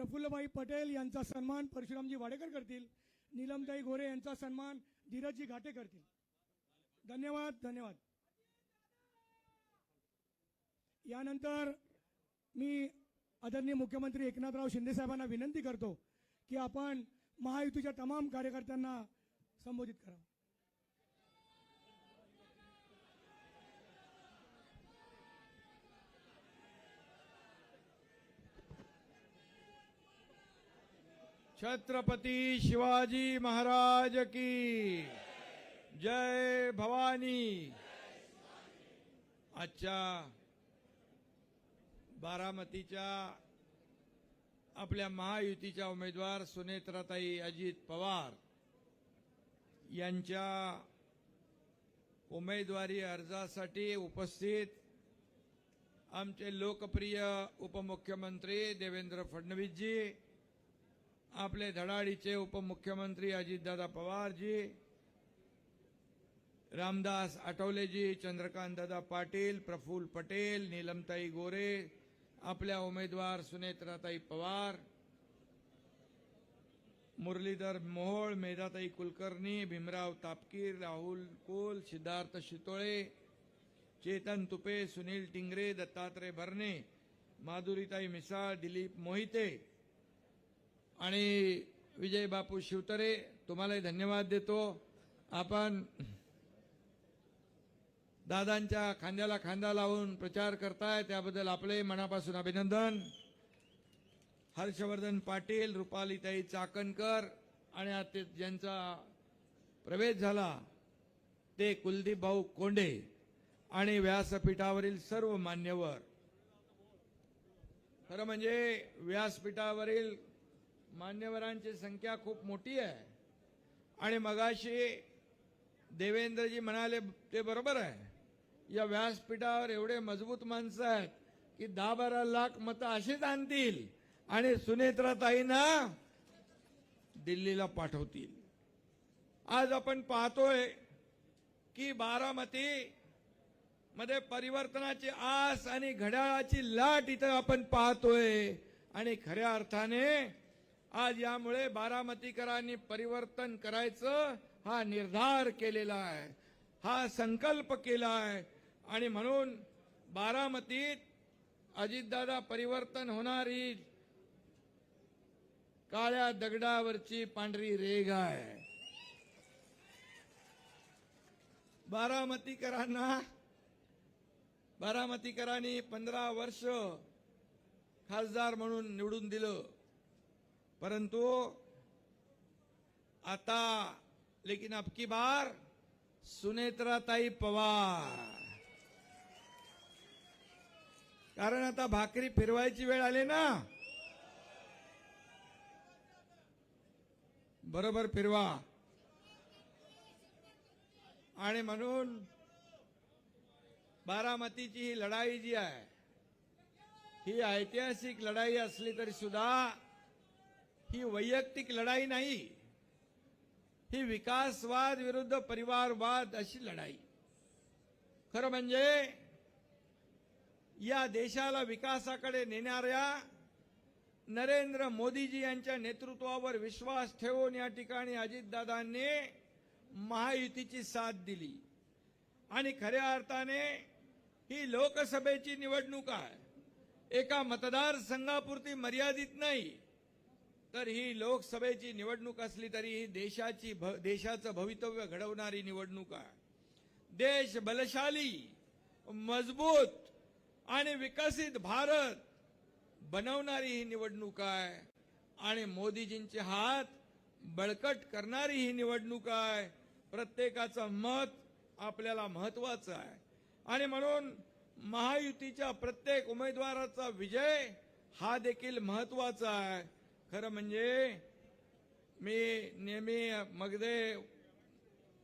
प्रफुल्लभाई पटेल यांचा सन्मान परशुरामजी वाडेकर करतील. नीलमताई गोरे यांचा सन्मान धीरजजी घाटे करतील. धन्यवाद धन्यवाद. यानंतर मी आदरणीय मुख्यमंत्री एकनाथराव शिंदे साहेबांना विनंती करतो की आपण महायुतीच्या तमाम कार्यकर्त्यांना संबोधित करावं. छत्रपती शिवाजी महाराज की जय भवानी। आजच्या बारामतीच्या आपल्या महायुतीच्या उमेदवार सुनेत्राताई अजित पवार यांच्या उमेदवारी अर्जासाठी उपस्थित आमचे लोकप्रिय उपमुख्यमंत्री देवेंद्र फडणवीसजी आपले धडाडीचे उपमुख्यमंत्री अजितदादा पवारजी रामदास आठवलेजी चंद्रकांतदादा पाटील प्रफुल्ल पटेल नीलमताई गोरे आपल्या उमेदवार सुनेत्राताई पवार मुरलीधर मोहोळ मेधाताई कुलकर्णी भीमराव तापकीर राहुल कोल सिद्धार्थ शितोळे चेतन तुपे सुनील टिंगरे दत्तात्रय भरणे माधुरीताई मिसाळ दिलीप मोहिते आणि विजय बापू शिवतरे तुम्हालाही धन्यवाद देतो. आपण दादांच्या खांद्याला खांदा लावून प्रचार करताय त्याबद्दल आपले मनापासून अभिनंदन. हर्षवर्धन पाटील रुपालीताई चाकणकर आणि आता ज्यांचा प्रवेश झाला. ते कुलदीप भाऊ कोंडे आणि व्यासपीठावरील सर्व मान्यवर. खरं म्हणजे व्यासपीठावरील मान्यवरांची संख्या खूप मोठी आहे. आणि मगाशी देवेंद्रजी म्हणाले ते बरोबर आहे. या व्यासपीठावर एवढे मजबूत माणसं आहेत की दहा बारा लाख मतं अशीच आणतील आणि सुनेत्राताईंना दिल्लीला पाठवतील. आज आपण पाहतोय की बारामती मध्ये परिवर्तनाची आस आणि घड्याळाची लाट इथं आपण पाहतोय. आणि खऱ्या अर्थाने आज यामुळे बारामतीकरांनी परिवर्तन करायचं हा निर्धार केलेला आहे. हा संकल्प केला आहे. आणि म्हणून बारामतीत अजितदादा परिवर्तन होणारी काळ्या दगडावरची पांढरी रेग आहे. बारामतीकरांना बारामतीकरांनी पंधरा वर्ष खासदार म्हणून निवडून दिलं. परंतु आता लेकिन अब की बार सुनेत्राताई पवार। कारण आता भाकरी फिरवायची वेळ आली ना? बरोबर फिरवा. आणि म्हणून बारामतीची ही लढाई जी आहे ही ऐतिहासिक लढाई असली तरी सुद्धा ही वैयक्तिक लढाई नाही. ही विकासवाद विरुद्ध परिवारवाद अशी लढाई. खरं म्हणजे या देशाला विकासाकडे नेणाऱ्या नरेंद्र मोदीजी यांच्या नेतृत्वावर विश्वास ठेवून या ठिकाणी अजितदादांनी महायुतीची साथ दिली. आणि खऱ्या अर्थाने ही लोकसभेची निवडणूक आहे. एका मतदारसंघापुरती मर्यादित नाही. तर ही लोकसभेची निवडणूक असली तरी ही देशाची भ- देशाचं भवितव्य घडवणारी निवडणूक आहे. देश बलशाली मजबूत आणि विकसित भारत बनवणारी ही निवडणूक आहे. आणि मोदीजींचे हात बळकट करणारी ही निवडणूक आहे. प्रत्येकाचं मत आपल्याला महत्वाचं आहे. आणि म्हणून महायुतीच्या प्रत्येक उमेदवाराचा विजय हा देखील महत्त्वाचा आहे. खरं म्हणजे मी नेहमी मगदे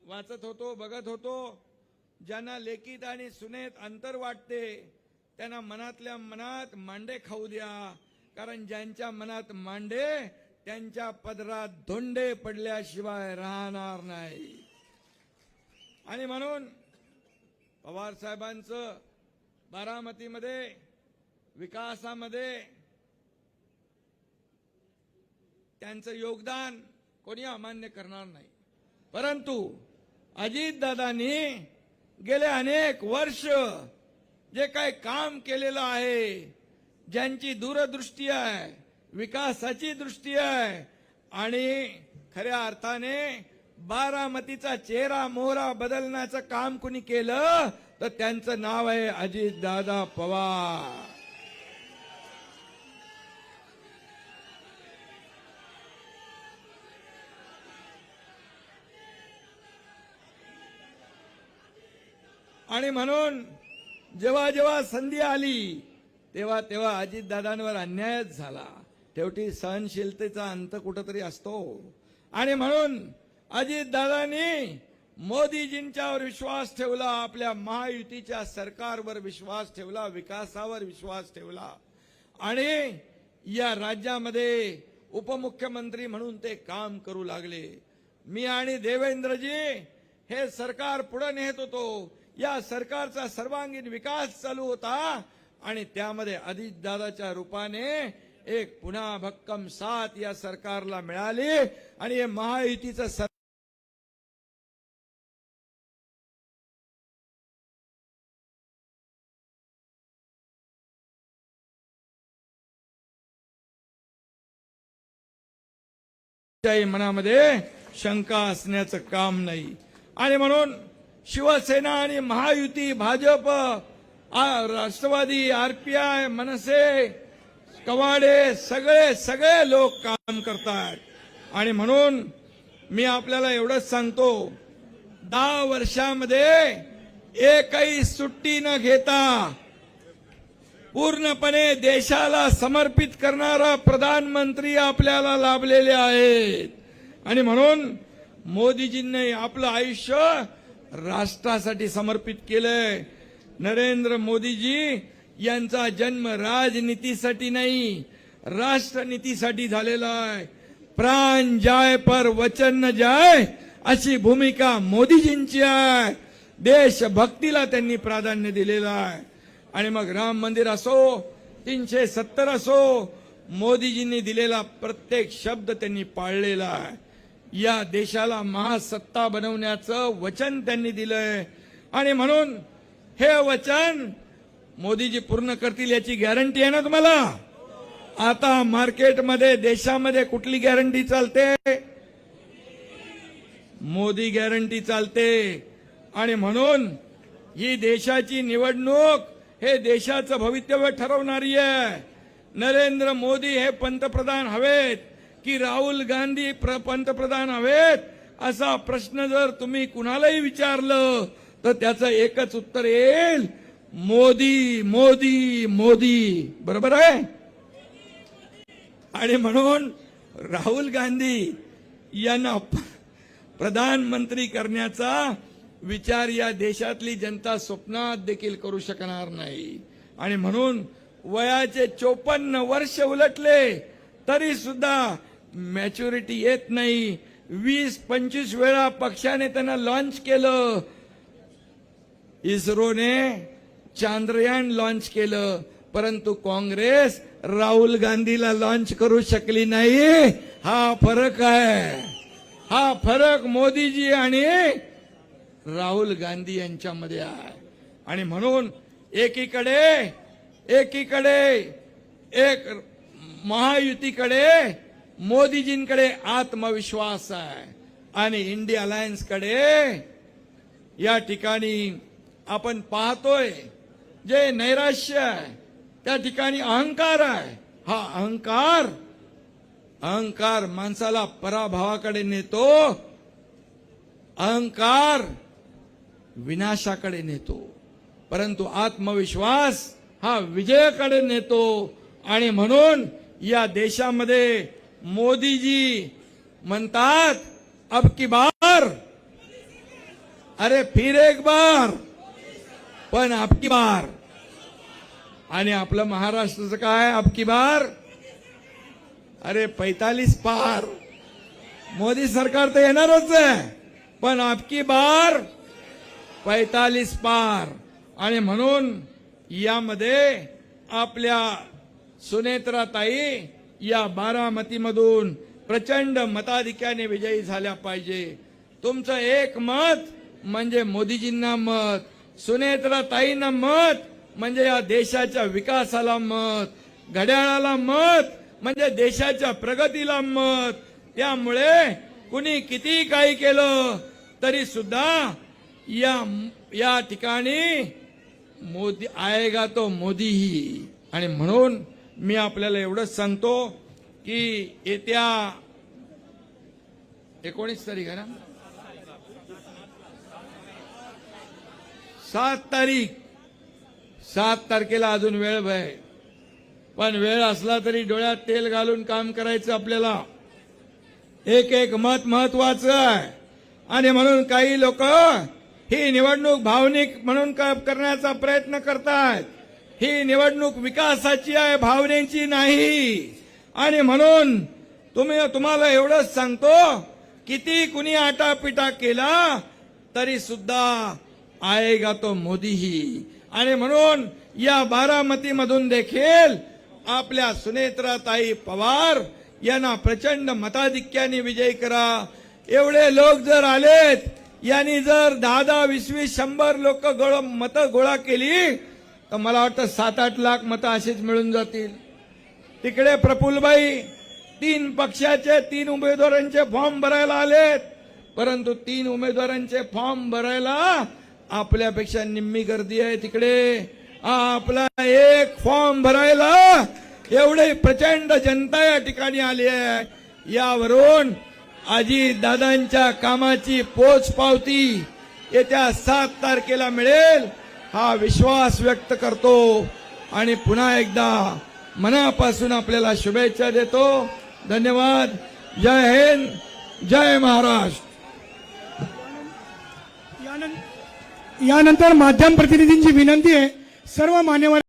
वाचत होतो बघत होतो. ज्यांना लेखित आणि सुनेत अंतर वाटते त्यांना मनातल्या मनात मांडे खाऊ द्या. कारण ज्यांच्या मनात मांडे त्यांच्या पदरात धोंडे पडल्याशिवाय राहणार नाही. आणि म्हणून पवार साहेबांचं बारामतीमध्ये विकासामध्ये त्यांचं योगदान कोणी अमान्य करणार नाही. परंतु अजितदादांनी गेले अनेक वर्ष जे काय काम केलेलं आहे ज्यांची दूरदृष्टी आहे विकासाची दृष्टी आहे आणि खऱ्या अर्थाने बारामतीचा चेहरा मोहरा बदलण्याचं काम कुणी केलं तर त्यांचं नाव आहे अजितदादा पवार. आणि म्हणून जेव्हा जेव्हा संधी आली तेव्हा तेव्हा अजितदादांवर अन्यायच झाला. शेवटी सहनशीलतेचा अंत कुठंतरी असतो. आणि म्हणून अजितदादांनी मोदीजींच्यावर विश्वास ठेवला आपल्या महायुतीच्या सरकारवर विश्वास ठेवला विकासावर विश्वास ठेवला. आणि या राज्यामध्ये उपमुख्यमंत्री म्हणून ते काम करू लागले. मी आणि देवेंद्रजी हे सरकार पुढे नेत होतो. या सरकारचा सर्वांगीण विकास चालू होता आणि त्यामध्ये अजितदादाच्या रूपाने एक पुन्हा भक्कम साथ या सरकारला मिळाली आणि हे महायुतीचं सर मनामध्ये शंका असण्याचं काम नाही. आणि म्हणून शिवसेना आणि महायुती भाजप राष्ट्रवादी आरपीआय मनसे कवाडे सगळे सगळे लोक काम करतात आणि म्हणून मी आपल्याला एवढंच सांगतो दहा वर्षामध्ये एकही सुट्टी न घेता पूर्णपणे देशाला समर्पित करणारा प्रधानमंत्री आपल्याला लाभलेले आहेत. आणि म्हणून मोदीजींनी आपलं आयुष्य राष्ट्रासाठी समर्पित केलंय. नरेंद्र मोदीजी यांचा जन्म राजनीतीसाठी नाही राष्ट्रनीतीसाठी झालेला आहे. प्राण जाय पर वचन न जाय अशी भूमिका मोदीजींची आहे. देशभक्तीला त्यांनी प्राधान्य दिलेलं आहे. आणि मग राम मंदिर असो तीनशे सत्तर असो मोदीजींनी दिलेला प्रत्येक शब्द त्यांनी पाळलेला आहे. या देशाला महासत्ता बनवण्याचं वचन त्यांनी दिलंय. आणि म्हणून हे वचन मोदीजी पूर्ण करतील याची गॅरंटी आहे ना तुम्हाला? आता मार्केटमध्ये देशामध्ये कुठली गॅरंटी चालते? मोदी गॅरंटी चालते. आणि म्हणून ही देशाची निवडणूक हे देशाचं भवितव्य ठरवणारी आहे. नरेंद्र मोदी हे पंतप्रधान हवेत. की राहुल गांधी प्र- पंतप्रधान हवेत? असा प्रश्न जर तुम्ही कुणालाही विचारलं तर त्याचं एकच उत्तर येईल. मोदी मोदी मोदी. बरोबर आहे? आणि म्हणून राहुल गांधी यांना प्रधानमंत्री करण्याचा विचार या देशातली जनता स्वप्नात देखील करू शकणार नाही. आणि म्हणून वयाचे चोपन्न वर्ष उलटले तरी सुद्धा मॅच्युरिटी येत नाही. वीस पंचवीस वेळा पक्षाने त्यांना लॉन्च केलं. इस्रोने चांद्रयान लॉन्च केलं. परंतु काँग्रेस राहुल गांधीला लॉन्च करू शकली नाही. हा फरक आहे. हा फरक मोदीजी आणि राहुल गांधी यांच्यामध्ये आहे. आणि म्हणून एकीकडे एकीकडे एक महायुतीकडे मोदीजींकडे आत्मविश्वास आहे आणि इंडिया अलायन्सकडे या ठिकाणी आपण पाहतोय जे नैराश्य आहे त्या ठिकाणी अहंकार आहे. हा अहंकार अहंकार माणसाला पराभवाकडे नेतो अहंकार विनाशाकडे नेतो. परंतु आत्मविश्वास हा विजयाकडे नेतो आणि म्हणून या देशामध्ये मोदीजी म्हणतात अब की बार। अरे फिर एक बार पण अब की बार। आणि आपलं महाराष्ट्राचं काय? अब की बार। अरे पैतालीस पार। मोदी सरकार तर येणारच आहे पण आपकी बार पैतालीस पार। आणि म्हणून यामध्ये आपल्या सुनेत्राताई या बारामतीमधून प्रचंड मताधिक्याने विजयी झाल्या पाहिजे. तुमचं एक मत म्हणजे मोदीजींना मत सुनेत्रा ताईंना मत म्हणजे या देशाच्या विकासाला मत घड्याळाला मत म्हणजे देशाच्या प्रगतीला मत. त्यामुळे कुणी किती काही केलं तरी सुद्धा या या ठिकाणी मोदी आएगा तो मोदी ही. आणि म्हणून मी आपल्याला एवढंच सांगतो की येत्या एकोणीस तारीख आहे ना? सात तारीख. सात तारखेला अजून वेळ आहे पण वेळ असला तरी डोळ्यात तेल घालून काम करायचं आपल्याला. एक एक मत महत्वाचं आहे. आणि म्हणून काही लोक ही निवडणूक भावनिक म्हणून करण्याचा प्रयत्न करतात ही निवडणूक विकासाची आहे भावनेची नाही. आणि म्हणून तुम्ही तुम्हाला एवढंच सांगतो किती कुणी आटापिटा केला तरी सुद्धा आएगा तो मोदीही? आणि म्हणून या बारामतीमधून देखील आपल्या सुनेत्राताई पवार यांना प्रचंड मताधिक्याने विजय करा. एवढे लोक जर आलेत यांनी जर दहा दहा वीस वीस शंभर लोक गोळ मतं गोळा केली तर मला वाटतं सात आठ लाख मतं अशीच मिळून जातील. तिकडे प्रफुलबाई तीन पक्षाचे तीन उमेदवारांचे फॉर्म भरायला आलेत. परंतु तीन उमेदवारांचे फॉर्म भरायला आपल्यापेक्षा निम्मी गर्दी आहे तिकडे. आपला एक फॉर्म भरायला एवढे प्रचंड जनता या ठिकाणी आली आहे. यावरून आजी दादांच्या कामाची पोच पावती येत्या सात तारखेला मिळेल. हा विश्वास व्यक्त करतो आणि पुन्हा एकदा मनापासून आपल्याला शुभेच्छा देतो. धन्यवाद. जय हिंद. जय महाराष्ट्र. यानंतर माध्यम प्रतिनिधींची विनंती आहे. सर्व मान्यवर